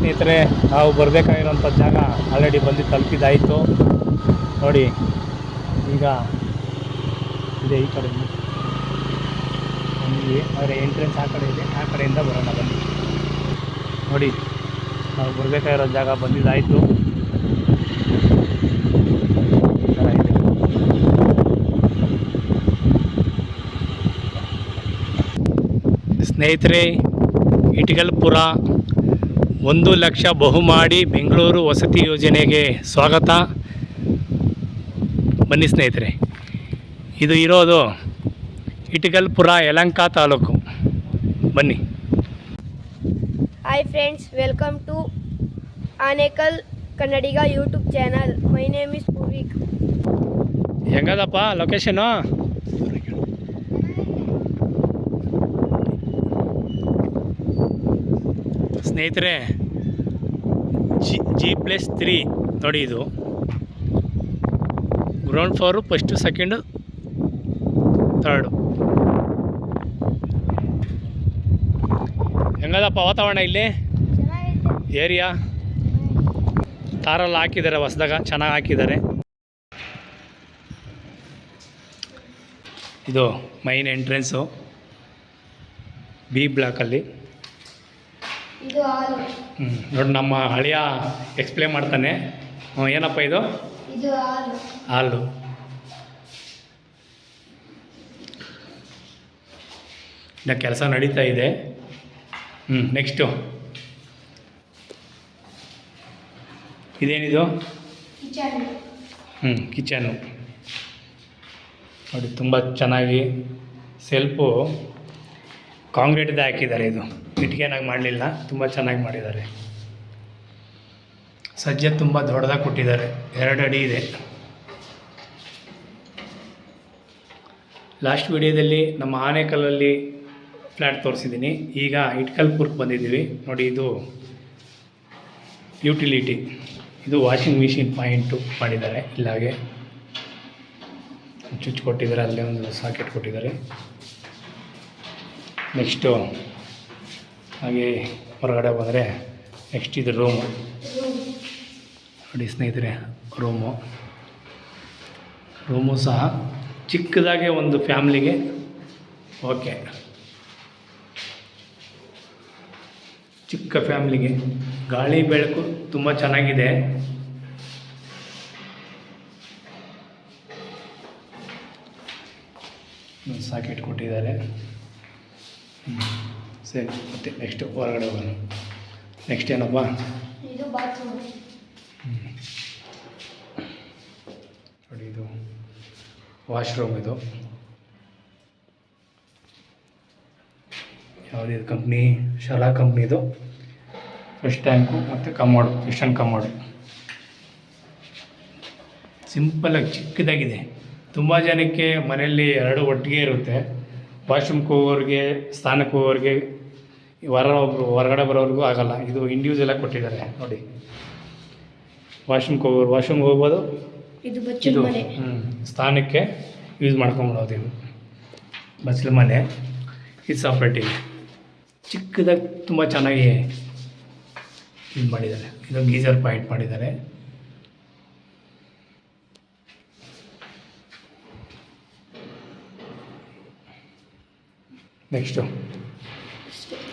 ಸ್ನೇಹಿತರೆ, ನಾವು ಬರಬೇಕಾಗಿರೋಂಥ ಜಾಗ ಆಲ್ರೆಡಿ ಬಂದು ತಲುಪಿದಾಯಿತು ನೋಡಿ, ಈಗ ಇದೆ ಈ ಕಡೆ ಆದರೆ ಎಂಟ್ರೆನ್ಸ್ ಆ ಕಡೆ ಇದೆ, ಆ ಕಡೆಯಿಂದ ಬರೋಣ ಬನ್ನಿ. ನೋಡಿ, ನಾವು ಬರಬೇಕಾಗಿರೋ ಜಾಗ ಬಂದಿದ್ದಾಯಿತು. ಸ್ನೇಹಿತರೆ, ಇಟಗಲ್ಪುರ ಒಂದು ಲಕ್ಷ ಬಹುಮಾಡಿ ಬೆಂಗಳೂರು ವಸತಿ ಯೋಜನೆಗೆ ಸ್ವಾಗತ. ಬನ್ನಿ ಸ್ನೇಹಿತರೆ ಇದು ಇರೋದು ಇಟಗಲ್ಪುರ ಯಲಂಕ ತಾಲೂಕು. ಬನ್ನಿ. Hi friends welcome to Anekal Kannadiga YouTube channel my name is Poovik ಹೆಂಗದಪ್ಪ location ಸ್ನೇಹಿತರೆ ಜಿ ಜಿ ಪ್ಲಸ್ ತ್ರೀ ನೋಡಿ ಇದು ground floor first second third ಹೆಂಗದಪ್ಪ ವಾತಾವರಣ ಇಲ್ಲಿ? ಏರಿಯಾ? ತಾರೆಲ್ಲ ಹಾಕಿದ್ದಾರೆ ಹೊಸ್ದಾಗ ಚೆನ್ನಾಗಿ ಹಾಕಿದ್ದಾರೆ. ಇದು ಮೈನ್ ಎಂಟ್ರೆನ್ಸು ಬಿ ಬ್ಲಾಕಲ್ಲಿ ಇದು ಹಾಲು ಹ್ಞೂ ನೋಡಿ ನಮ್ಮ ಹಳೆಯ ಎಕ್ಸ್ಪ್ಲೇನ್ ಮಾಡ್ತಾನೆ. ಹ್ಞೂ ಏನಪ್ಪ ಇದು? ಇದು ಹಾಲು. ಹಾಲು. ಇನ್ನು ಕೆಲಸ ನಡೀತಾ ಇದೆ. ಹ್ಞೂ ನೆಕ್ಸ್ಟು ಇದೇನಿದು? ಕಿಚನ್. ಹ್ಞೂ ಕಿಚನ್ನು ನೋಡಿ ತುಂಬ ಚೆನ್ನಾಗಿ ಸೆಲ್ಫು ಕಾಂಕ್ರೀಟ್ದೇ ಹಾಕಿದ್ದಾರೆ ಇದು. ಇಟ್ಕೇನಾಗಿ ಮಾಡಲಿಲ್ಲ, ತುಂಬ ಚೆನ್ನಾಗಿ ಮಾಡಿದ್ದಾರೆ. ಸಜ್ಜೆ ತುಂಬ ದೊಡ್ಡದಾಗಿ ಕೊಟ್ಟಿದ್ದಾರೆ, ಎರಡು ಅಡಿ ಇದೆ. ಲಾಸ್ಟ್ ವಿಡಿಯೋದಲ್ಲಿ ನಮ್ಮ ಆನೇಕಲ್ಲಲ್ಲಿ ಫ್ಲ್ಯಾಟ್ ತೋರಿಸಿದ್ದೀನಿ. ಈಗ ಇಟ್ಕಲ್ಪುರ್ಗೆ ಬಂದಿದ್ದೀವಿ. ನೋಡಿ, ಇದು ಯುಟಿಲಿಟಿ. ಇದು ವಾಷಿಂಗ್ ಮಿಷಿನ್ ಪಾಯಿಂಟು ಮಾಡಿದ್ದಾರೆ, ಇಲ್ಲಾಗೆ ಚುಚ್ಚು ಕೊಟ್ಟಿದ್ದಾರೆ, ಅಲ್ಲೇ ಒಂದು ಸಾಕೆಟ್ ಕೊಟ್ಟಿದ್ದಾರೆ. ನೆಕ್ಸ್ಟು ಹಾಗೆ ಹೊರಗಡೆ ಬಂದರೆ ನೆಕ್ಸ್ಟ್ ಇದು ರೂಮು. ನೋಡಿ ಸ್ನೇಹಿತರೆ, ರೂಮು. ರೂಮು ಸಹ ಚಿಕ್ಕದಾಗೆ ಒಂದು ಫ್ಯಾಮ್ಲಿಗೆ. ಓಕೆ. ಚಿಕ್ಕ ಫ್ಯಾಮ್ಲಿಗೆ. ಗಾಳಿ ಬೆಳಕು ತುಂಬ ಚೆನ್ನಾಗಿದೆ. ಸಾಕೆಟ್ ಕೊಟ್ಟಿದ್ದಾರೆ. ಸರಿ ಮತ್ತೆ ನೆಕ್ಸ್ಟ್ ಹೊರಗಡೆ ಹೋಗೋಣ. ನೆಕ್ಸ್ಟ್ ಏನಪ್ಪ? ನೋಡಿ ಇದು ವಾಶ್ರೂಮ್ ಇದು. ಯಾವುದಿದು ಕಂಪ್ನಿ ಶಾಲಾ ಕಂಪ್ನಿದು ಫಸ್ಟ್ ಟ್ಯಾಂಕು ಮತ್ತು ಕಮ್ಮೋಡು ಕಿಶನ್ ಕಮ್ಮೋಡು ಸಿಂಪಲ್ಲಾಗಿ ಚಿಕ್ಕದಾಗಿದೆ. ತುಂಬ ಜನಕ್ಕೆ ಮನೆಯಲ್ಲಿ ಎರಡು ಒಟ್ಟಿಗೆ ಇರುತ್ತೆ. ವಾಶ್ರೂಮ್ಗೆ ಹೋಗೋರಿಗೆ ಸ್ಥಾನಕ್ಕೆ ಹೋಗೋರಿಗೆ ಹೊರ ಒಬ್ರು ಹೊರಗಡೆ ಬರೋರಿಗೂ ಆಗೋಲ್ಲ. ಇದು ಇಂಡಿವಿಜುವಲಾಗಿ ಕೊಟ್ಟಿದ್ದಾರೆ. ನೋಡಿ. ವಾಶ್ರೂಮ್ಗೆ ಹೋಗೋರು ವಾಶ್ರೂಮ್ಗೆ ಹೋಗ್ಬೋದು. ಇದು ಹ್ಞೂ ಇದು ಸ್ಥಾನಕ್ಕೆ ಯೂಸ್ ಮಾಡ್ಕೊಂಬಿಡೋದು ಇದು. ಬಸ್ಲು ಮನೆ. ಇದು ಸಪ್ರೇಟ್ ಇದೆ ಚಿಕ್ಕದಾಗಿ ತುಂಬ ಚೆನ್ನಾಗಿ ಇದು ಮಾಡಿದ್ದಾರೆ. ಇದು ಗೀಸರ್ ಪಾಯಿಂಟ್ ಮಾಡಿದ್ದಾರೆ. ನೆಕ್ಸ್ಟು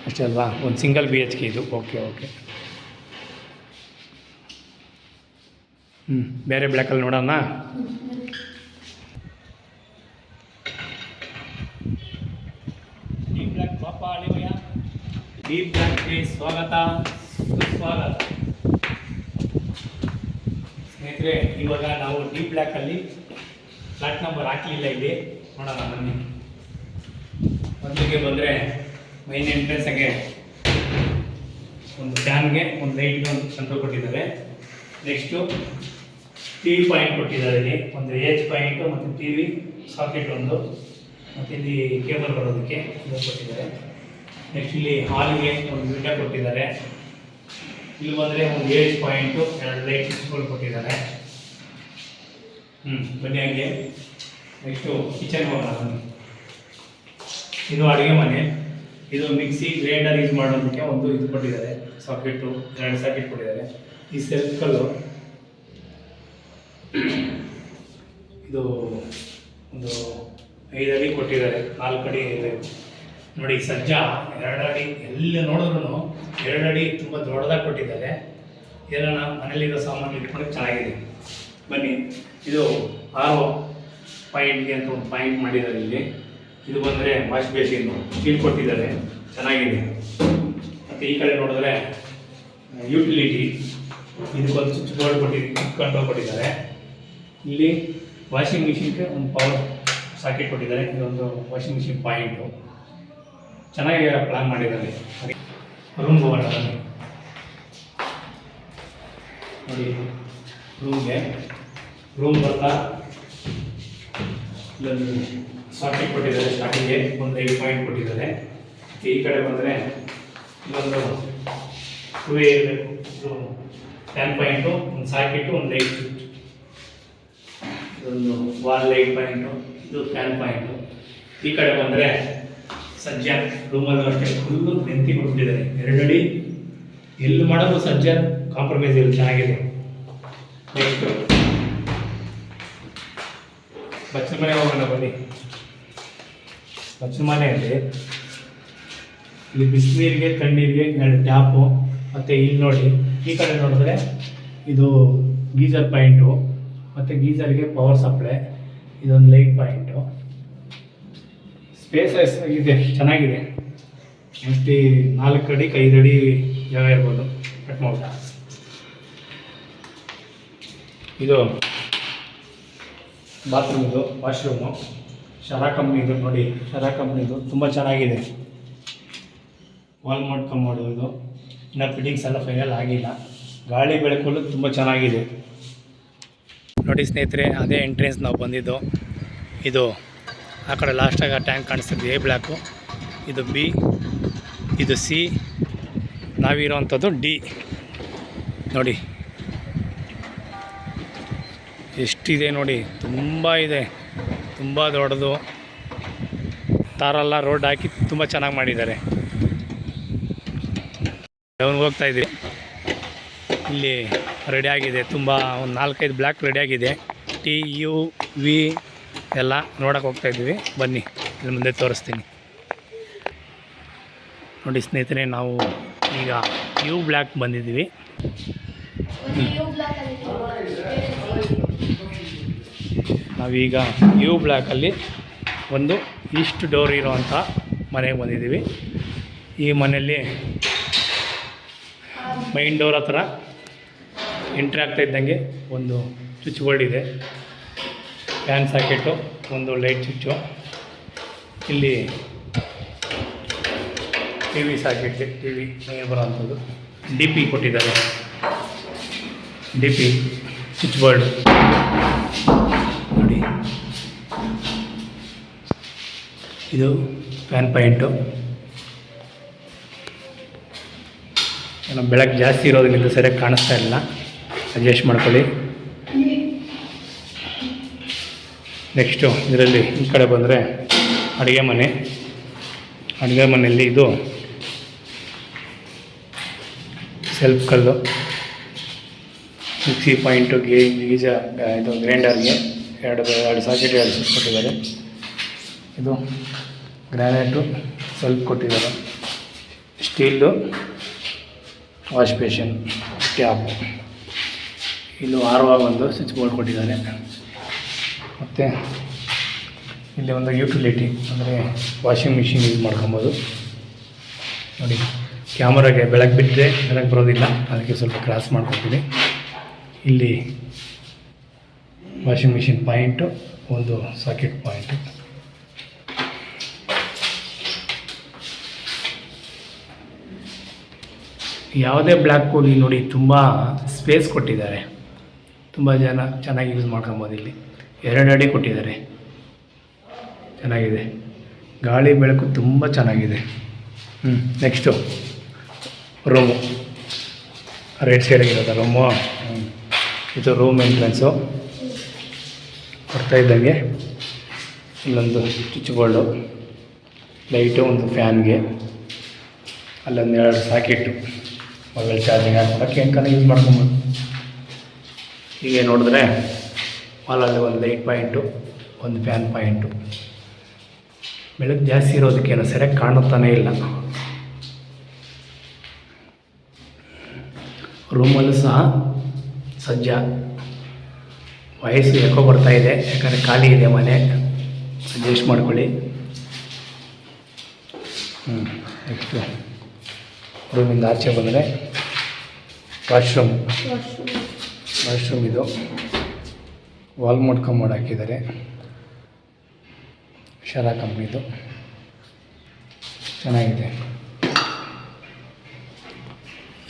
ಅಷ್ಟೇ ಅಲ್ವಾ? ಒಂದು ಸಿಂಗಲ್ ಬಿ ಎಚ್ ಕೆ ಇದು. ಓಕೆ ಓಕೆ ಹ್ಞೂ ಬೇರೆ ಬ್ಲ್ಯಾಕಲ್ಲಿ ನೋಡೋಣ? ಡೀಪ್ ಬ್ಲ್ಯಾಕ್ಗೆ ಸ್ವಾಗತ. ಸುಸ್ವಾಗತ. ಸ್ನೇಹಿತರೆ ಇವಾಗ ನಾವು ಡೀಪ್ ಬ್ಲ್ಯಾಕಲ್ಲಿ ಫ್ಲಾಟ್ ನಂಬರ್ ಹಾಕಲಿಲ್ಲ ಇಲ್ಲಿ. ನೋಡೋಣ ಬನ್ನಿ. ಮೊದಲಿಗೆ ಬಂದರೆ ಮೈನ್ ಎಂಟ್ರೆನ್ಸಾಗೆ ಒಂದು ಫ್ಯಾನ್ಗೆ ಒಂದು ಲೈಟ್ಗೆ ಒಂದು ಕಂಟ್ರೋಲ್ ಕೊಟ್ಟಿದ್ದಾರೆ. ನೆಕ್ಸ್ಟು ಟಿ ವಿ ಪಾಯಿಂಟ್ ಕೊಟ್ಟಿದ್ದಾರೆ ಇಲ್ಲಿ. ಒಂದು ಏಜ್ ಪಾಯಿಂಟು ಮತ್ತು ಟಿ ವಿ ಸಾಕೆಟ್ ಒಂದು. ಮತ್ತು ಇಲ್ಲಿ ಕೇಬಲ್ ಬರೋದಕ್ಕೆ ಕೊಟ್ಟಿದ್ದಾರೆ. ನೆಕ್ಸ್ಟ್ ಇಲ್ಲಿ ಹಾಲಿಗೆ ಒಂದು ವಿಂಡೋ ಕೊಟ್ಟಿದ್ದಾರೆ. ಇಲ್ಲಿ ಬಂದರೆ ಒಂದು ಏಜ್ ಪಾಯಿಂಟು ಎರಡು ಲೈಟ್ಸ್ಗಳು ಕೊಟ್ಟಿದ್ದಾರೆ. ಹ್ಞೂ ಬನ್ನಿ ಹಾಗೆ. ನೆಕ್ಸ್ಟು ಕಿಚನ್ ಹೋಗೋಣ ಬನ್ನಿ. ಇದು ಅಡುಗೆ ಮನೆ. ಇದು ಮಿಕ್ಸಿ ಗ್ರೈಂಡರ್ ಯೂಸ್ ಮಾಡೋದಕ್ಕೆ ಒಂದು ಇದು ಕೊಟ್ಟಿದ್ದಾರೆ. ಸಾಕೆಟು ಎರಡು ಸಾಕೆಟ್ ಕೊಟ್ಟಿದ್ದಾರೆ. ಈ ಸೆಲ್ಫಲ್ಲು ಇದು ಒಂದು ಐದು ಅಡಿ ಕೊಟ್ಟಿದ್ದಾರೆ. ನಾಲ್ಕು ಅಡಿ ಇದೆ. ನೋಡಿ ಸಜ್ಜ ಎರಡು ಅಡಿ, ಎಲ್ಲಿ ನೋಡಿದ್ರು ಎರಡು ಅಡಿ ತುಂಬ ದೊಡ್ಡದಾಗಿ ಕೊಟ್ಟಿದ್ದಾರೆ. ಇದನ್ನು ಮನೇಲಿರೋ ಸಾಮಾನು ಇಟ್ಕೊಂಡು ಚೆನ್ನಾಗಿದೆ. ಬನ್ನಿ. ಇದು ಆರು ಪಾಯಿಂಟ್ಗೆ ಅಂತ ಒಂದು ಪಾಯಿಂಟ್ ಮಾಡಿದ್ದಾರೆ ಇಲ್ಲಿ. ಇದು ಬಂದರೆ ವಾಶ್ ಬೇಸಿನ್ನು ಸ್ಟೀಲ್ ಕೊಟ್ಟಿದ್ದಾರೆ. ಚೆನ್ನಾಗಿದೆ. ಮತ್ತು ಈ ಕಡೆ ನೋಡಿದ್ರೆ ಯುಟಿಲಿಟಿ ಇದಕ್ಕೊಂದು ಸ್ವಿಚ್ ಬೋರ್ಡ್ ಕೊಟ್ಟಿದ್ದು ಕಂಟ್ರೋಲ್ ಕೊಟ್ಟಿದ್ದಾರೆ. ಇಲ್ಲಿ ವಾಷಿಂಗ್ ಮಿಷಿನ್ಗೆ ಒಂದು ಪವರ್ ಸಾಕೆಟ್ ಕೊಟ್ಟಿದ್ದಾರೆ. ಇದೊಂದು ವಾಷಿಂಗ್ ಮಿಷಿನ್ ಪಾಯಿಂಟು ಚೆನ್ನಾಗಿ ಪ್ಲಾನ್ ಮಾಡಿದ್ದಾರೆ ರೂಮ್ ಬನ್ನಿ. ನೋಡಿ ರೂಮ್ಗೆ ರೂಮ್ ಬರ್ತಾ, ಇಲ್ಲೊಂದು ಸಾಕೆಟ್ ಕೊಟ್ಟಿದ್ದಾರೆ ಸ್ಟಾರ್ಟಿಂಗ್ಗೆ ಒಂದು ಐದು ಪಾಯಿಂಟ್ ಕೊಟ್ಟಿದ್ದಾರೆ. ಈ ಕಡೆ ಬಂದರೆ ಇನ್ನೊಂದು ಟೂ ಇರಬೇಕು ಇದು ಟೆನ್ ಪಾಯಿಂಟು ಒಂದು ಸಾಕೆಟು ಒಂದು ಲೈಟ್ ಇದೊಂದು ವಾಲ್ ಲೈಟ್ ಪಾಯಿಂಟು ಇದು ಫ್ಯಾನ್ ಪಾಯಿಂಟು ಈ ಕಡೆ ಬಂದರೆ ಸಜ್ಜ ರೂಮಲ್ಲೂ ಅಷ್ಟೇ ಫುಲ್ಲು ನೆಂತಿ ಕೊಟ್ಟಿದ್ದಾರೆ ಎರಡಡಿ, ಎಲ್ಲಿ ಮಾಡೋದು ಸಜ್ಜ ಕಾಂಪ್ರಮೈಸ್ ಇಲ್ಲ, ಚೆನ್ನಾಗಿದೆ. ನೆಕ್ಸ್ಟು ಬಚ್ಚನ ಮನೆ ಹೋಗೋಣ ಬನ್ನಿ. ಬಚ್ಚಲ ಮನೆಯಲ್ಲಿ. ಇಲ್ಲಿ ಬಿಸಿನೀರಿಗೆ ತಣ್ಣೀರಿಗೆ ಎರಡು ಟ್ಯಾಪು, ಮತ್ತು ಇಲ್ಲಿ ನೋಡಿ, ಈ ಕಡೆ ನೋಡಿದ್ರೆ ಇದು ಗೀಜರ್ ಪಾಯಿಂಟು, ಮತ್ತು ಗೀಜರ್ಗೆ ಪವರ್ ಸಪ್ಲೈ ಇದೊಂದು ಲೈಟ್ ಪಾಯಿಂಟು ಸ್ಪೇಸಸ್ ಇದೆ ಚೆನ್ನಾಗಿದೆ. ಮೋಸ್ಟ್ಲಿ ನಾಲ್ಕು ಅಡಿ, ಐದು ಅಡಿ ಜಾಗ ಇರ್ಬೋದು ಕಟ್ ಮಾಡ್ತಾ ಇದು ಬಾತ್ರೂಮ್ ಇದು ವಾಶ್ರೂಮು ಶರಾ ಕಂಪ್ನಿದು ನೋಡಿ, ಶರಾ ಕಂಪ್ನಿದು ತುಂಬ ಚೆನ್ನಾಗಿದೆ. ವಾಲ್ ಮೋಡ್ ಕಮ್ಮೋಡು ಇದು. ಇನ್ನು ಫಿಟ್ಟಿಂಗ್ಸ್ ಎಲ್ಲ ಫೈನಲ್ ಆಗಿಲ್ಲ. ಗಾಳಿ ಬೆಳಕಲ್ಲೂ ತುಂಬ ಚೆನ್ನಾಗಿದೆ. ನೋಡಿ ಸ್ನೇಹಿತರೆ, ಅದೇ ಎಂಟ್ರೆನ್ಸ್ ನಾವು ಬಂದಿದ್ದು. ಇದು ಆ ಕಡೆ ಲಾಸ್ಟಾಗ ಟ್ಯಾಂಕ್ ಕಾಣಿಸ್ತಿದ್ದು ಎ ಬ್ಲ್ಯಾಕು ಇದು ಬಿ ಇದು ಸಿ ನಾವಿರೋವಂಥದ್ದು ಡಿ ನೋಡಿ, ಎಷ್ಟಿದೆ ನೋಡಿ, ತುಂಬ ಇದೆ. ತುಂಬ ದೊಡ್ಡದು. ತಾರೆಲ್ಲ ರೋಡ್ ಹಾಕಿ ತುಂಬ ಚೆನ್ನಾಗಿ ಮಾಡಿದ್ದಾರೆ. ಹೋಗ್ತಾ ಇದ್ದೀವಿ ಇಲ್ಲಿ ರೆಡಿ ಆಗಿದೆ, ತುಂಬ ಒಂದು ನಾಲ್ಕೈದು ಬ್ಲ್ಯಾಕ್ ಆಗಿದೆ. ಟಿ ಯು ವಿ ಎಲ್ಲ ನೋಡೋಕೆ ಹೋಗ್ತಾ ಇದ್ದೀವಿ ಬನ್ನಿ, ಇಲ್ಲಿ ಮುಂದೆ ತೋರಿಸ್ತೀನಿ. ನೋಡಿ ಸ್ನೇಹಿತರೆ, ನಾವು ಈಗ ಯು ಬ್ಲ್ಯಾಕ್ ಬಂದಿದ್ದೀವಿ. ನಾವೀಗ ಯು ಬ್ಲ್ಯಾಕಲ್ಲಿ ಒಂದು ಈಸ್ಟ್ ಡೋರ್ ಇರುವಂಥ ಮನೆಗೆ ಬಂದಿದ್ದೀವಿ. ಈ ಮನೆಯಲ್ಲಿ ಮೈನ್ ಡೋರ್ ಹತ್ರ ಎಂಟ್ರಿ ಆಗ್ತಾ ಇದ್ದಂಗೆ ಒಂದು ಸ್ವಿಚ್ ಬೋರ್ಡ್ ಇದೆ. ಫ್ಯಾನ್ ಸಾಕೆಟು ಒಂದು ಲೈಟ್ ಸ್ವಿಚ್ಚು ಇಲ್ಲಿ T V socket T V ಬರೋವಂಥದ್ದು. D P ಕೊಟ್ಟಿದ್ದಾರೆ. ಡಿ ಪಿ ಸ್ವಿಚ್ ಬೋರ್ಡ್ ಇದು ಫ್ಯಾನ್ ಪಾಯಿಂಟು ಏನೋ ಬೆಳಕು ಜಾಸ್ತಿ ಇರೋದ್ರಿಂದ ಸರಿಯಾಗಿ ಕಾಣಿಸ್ತಾ ಇಲ್ಲ ಅಡ್ಜಸ್ಟ್ ಮಾಡ್ಕೊಳ್ಳಿ ನೆಕ್ಸ್ಟು ಇದರಲ್ಲಿ ಈ ಕಡೆ ಬಂದರೆ ಅಡುಗೆ ಮನೆ ಅಡುಗೆ ಮನೆಯಲ್ಲಿ ಇದು ಸೆಲ್ಫ್ ಕಲ್ಲು ಮಿಕ್ಸಿ ಪಾಯಿಂಟು ಗೀಜ ಇದು ಗ್ರೈಂಡರ್ಗೆ ಎರಡು ಎರಡು ಸಾಕೆಟ್ ಎರಡು ಸ್ವಿಚ್ ಕೊಟ್ಟಿದ್ದಾರೆ. ಇದು ಗ್ರಾನೈಟು ಸ್ವಲ್ಪ ಕೊಟ್ಟಿದ್ದಾರೆ. ಸ್ಟೀಲ್ದು ವಾಶ್ ಬೇಷನ್ ಟ್ಯಾಪ್ ಇಲ್ಲೂ ಆರ್ವಾಗ ಒಂದು ಸ್ವಿಚ್ ಬೋರ್ಡ್ ಕೊಟ್ಟಿದ್ದಾರೆ. ಮತ್ತು ಇಲ್ಲಿ ಒಂದು ಯುಟಿಲಿಟಿ, ಅಂದರೆ ವಾಷಿಂಗ್ ಮಿಷಿನ್ ಯೂಸ್ ಮಾಡ್ಕೊಬೋದು. ನೋಡಿ, ಕ್ಯಾಮರಾಗೆ ಬೆಳಕು ಬಿಟ್ಟರೆ ಬೆಳಗ್ಗೆ ಬರೋದಿಲ್ಲ. ಅದಕ್ಕೆ ಸ್ವಲ್ಪ ಕ್ರಾಸ್ ಮಾಡ್ಕೊತೀನಿ. ಇಲ್ಲಿ ವಾಷಿಂಗ್ ಮಿಷಿನ್ ಪಾಯಿಂಟು ಒಂದು ಸಾಕೆಟ್ ಪಾಯಿಂಟು ಯಾವುದೇ ಬ್ಲ್ಯಾಕ್ ಹೋಗಿ ನೋಡಿ ತುಂಬ ಸ್ಪೇಸ್ ಕೊಟ್ಟಿದ್ದಾರೆ. ತುಂಬ ಜನ ಚೆನ್ನಾಗಿ ಯೂಸ್ ಮಾಡ್ಕೊಬೋದು ಇಲ್ಲಿ. ಎರಡು ಅಡಿ ಕೊಟ್ಟಿದ್ದಾರೆ. ಚೆನ್ನಾಗಿದೆ. ಗಾಳಿ ಬೆಳಕು ತುಂಬ ಚೆನ್ನಾಗಿದೆ. ಹ್ಞೂ ನೆಕ್ಸ್ಟು ರೂಮು ರೈಟ್ ಸೈಡಿಗಿರೋದ ರೂಮು ಇದು ರೂಮ್ ಎಂಟ್ರೆನ್ಸು ಬರ್ತಾ ಇದ್ದಂಗೆ. ಇಲ್ಲೊಂದು ಸ್ವಿಚ್ ಬೋರ್ಡು ಲೈಟು, ಒಂದು ಫ್ಯಾನ್ಗೆ. ಅಲ್ಲೊಂದು ಎರಡು ಸಾಕೆಟ್ಟು ಮೊಬೈಲ್ ಚಾರ್ಜಿಂಗ್ ಹಾಕ್ಕೊಳಕ್ಕೆ ಹೆಂಗೆ ಯೂಸ್ ಮಾಡ್ಕೊಬೋದು. ಹೀಗೆ ನೋಡಿದ್ರೆ ಹಾಲಲ್ಲಿ ಒಂದು ಲೈಟ್ ಪಾಯಿಂಟು, ಒಂದು ಫ್ಯಾನ್ ಪಾಯಿಂಟು. ಬೆಳಕು ಜಾಸ್ತಿ ಇರೋದಕ್ಕೇನು ಸರಿಯಾಗಿ ಕಾಣುತ್ತಾನೇ ಇಲ್ಲ. ರೂಮಲ್ಲೂ ಸಹ ಸಜ್ಜ. ವಯಸ್ಸು ಯಾಕೋ ಬರ್ತಾ ಇದೆ, ಯಾಕಂದರೆ ಖಾಲಿ ಇದೆ ಮನೆ. ಅಡ್ಜಸ್ಟ್ ಮಾಡ್ಕೊಳ್ಳಿ. ಹ್ಞೂ ನೆಕ್ಸ್ಟು ರೂಮಿಂದ ಆಚೆ ಬಂದರೆ ವಾಶ್ರೂಮ್ ವಾಶ್ರೂಮ್ ಇದು. ವಾಲ್ ಮಾಡ್ಕೊಂಬೋಡ್ ಹಾಕಿದ್ದಾರೆ. ಶರಾ ಕಂಪ್ನಿದು ಚೆನ್ನಾಗಿದೆ.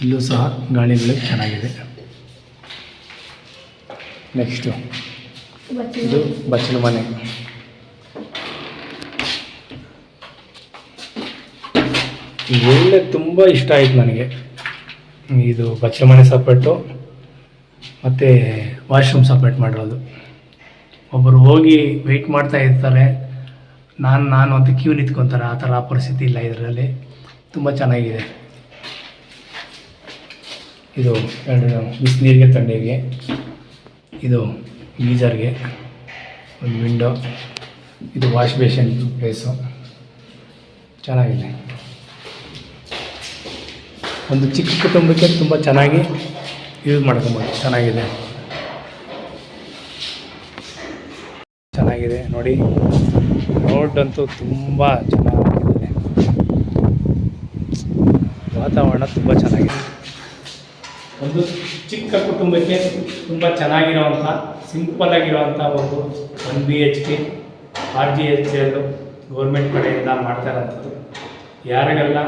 ಇಲ್ಲೂ ಸಹ ಗಾಳಿಗಳು ಚೆನ್ನಾಗಿದೆ. ನೆಕ್ಸ್ಟು. ಇದು ಬಚ್ಚಲು ಮನೆ. ಒಳ್ಳೆ ತುಂಬ ಇಷ್ಟ ಆಯಿತು ನನಗೆ. ಇದು ಬಚ್ಚಲು ಮನೆ ಸಪ್ರೇಟು ಮತ್ತು ವಾಶ್ರೂಮ್ ಸಪ್ರೇಟ್ ಮಾಡಿರೋದು. ಒಬ್ಬರು ಹೋಗಿ ವೆಯ್ಟ್ ಮಾಡ್ತಾ ಇರ್ತಾರೆ. ನಾನು ನಾನು ಅಂತ ಕ್ಯೂ ನಿಂತ್ಕೊತಾರೆ. ಆ ಥರ ಪರಿಸ್ಥಿತಿ ಇಲ್ಲ ಇದರಲ್ಲಿ. ತುಂಬ ಚೆನ್ನಾಗಿದೆ. ಇದು ಎರಡು ಬಿಸಿನೀರಿಗೆ ತಣ್ಣೀರಿಗೆ ಇದು ಗೀಜರ್ಗೆ ಒಂದು ವಿಂಡೋ, ಇದು ವಾಶ್ ಬೇಷನ್ ಪ್ಲೇಸು. ಚೆನ್ನಾಗಿದೆ. ಒಂದು ಚಿಕ್ಕ ಕುಟುಂಬಕ್ಕೆ ತುಂಬ ಚೆನ್ನಾಗಿ ಯೂಸ್ ಮಾಡ್ಕೊಬೋದು. ಚೆನ್ನಾಗಿದೆ. ಚೆನ್ನಾಗಿದೆ ನೋಡಿ. ರೋಡ್ ತುಂಬ ಚೆನ್ನಾಗಿದೆ. ವಾತಾವರಣ ತುಂಬ ಚೆನ್ನಾಗಿದೆ. ಒಂದು ಚಿಕ್ಕ ಕುಟುಂಬಕ್ಕೆ ತುಂಬ ಚೆನ್ನಾಗಿರೋವಂಥ ಸಿಂಪಲ್ ಆಗಿರೋವಂಥ ಒಂದು one B H K R G H L government ಕಡೆಯಿಂದ ಮಾಡ್ತಾ ಇರೋಂಥದ್ದು ಯಾರಿಗೆಲ್ಲ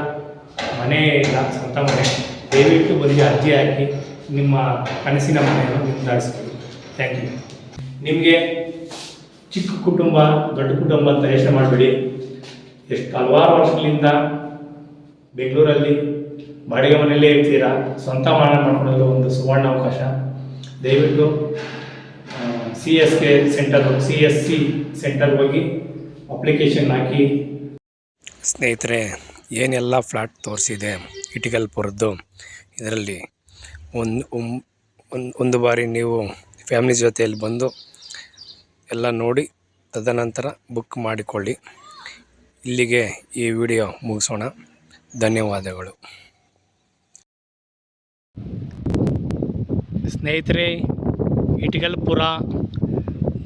ಮನೆ ಇಲ್ಲ, ಸ್ವಂತ ಮನೆ. ದಯವಿಟ್ಟು ಬಂದು ಅರ್ಜಿ ಹಾಕಿ ನಿಮ್ಮ ಕನಸಿನ ಮನೆಯನ್ನು ನಿರ್ಧರಿಸ್ತೀವಿ. ಥ್ಯಾಂಕ್ ಯು ನಿಮಗೆ ಚಿಕ್ಕ ಕುಟುಂಬ, ದೊಡ್ಡ ಕುಟುಂಬ ಅಂತ ಯೋಚನೆ ಮಾಡಬೇಡಿ. ಎಷ್ಟು ಹಲವಾರು ವರ್ಷಗಳಿಂದ ಬೆಂಗಳೂರಲ್ಲಿ ಬಾಡಿಗೆ ಮನೆಯಲ್ಲೇ ಇರ್ತೀರಾ? ಸ್ವಂತ ಮನೆ ಮಾಡ್ಕೊಳ್ಳೋದು ಒಂದು ಸುವರ್ಣ ಅವಕಾಶ. ದಯವಿಟ್ಟು C S K centre C S C centre ಹೋಗಿ ಅಪ್ಲಿಕೇಶನ್ ಹಾಕಿ. ಸ್ನೇಹಿತರೆ, ಏನೆಲ್ಲ ಫ್ಲಾಟ್ ತೋರಿಸಿದೆ ಇಟಿಗಲ್ಪುರದ್ದು? ಇದರಲ್ಲಿ ಒಂದು ಒಂದು ಒಂದು ಬಾರಿ ನೀವು ಫ್ಯಾಮಿಲಿ ಜೊತೆಯಲ್ಲಿ ಬಂದು ಎಲ್ಲ ನೋಡಿ, ತದನಂತರ ಬುಕ್ ಮಾಡಿಕೊಳ್ಳಿ. ಇಲ್ಲಿಗೆ ಈ ವಿಡಿಯೋ ಮುಗಿಸೋಣ. ಧನ್ಯವಾದಗಳು. ಸ್ನೇಹಿತರೆ ಇಟಗಲ್ಪುರ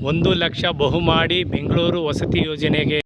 ಒಂದು ಲಕ್ಷ ಬಹುಮಾಡಿ ಬೆಂಗಳೂರು ವಸತಿ ಯೋಜನೆಗೆ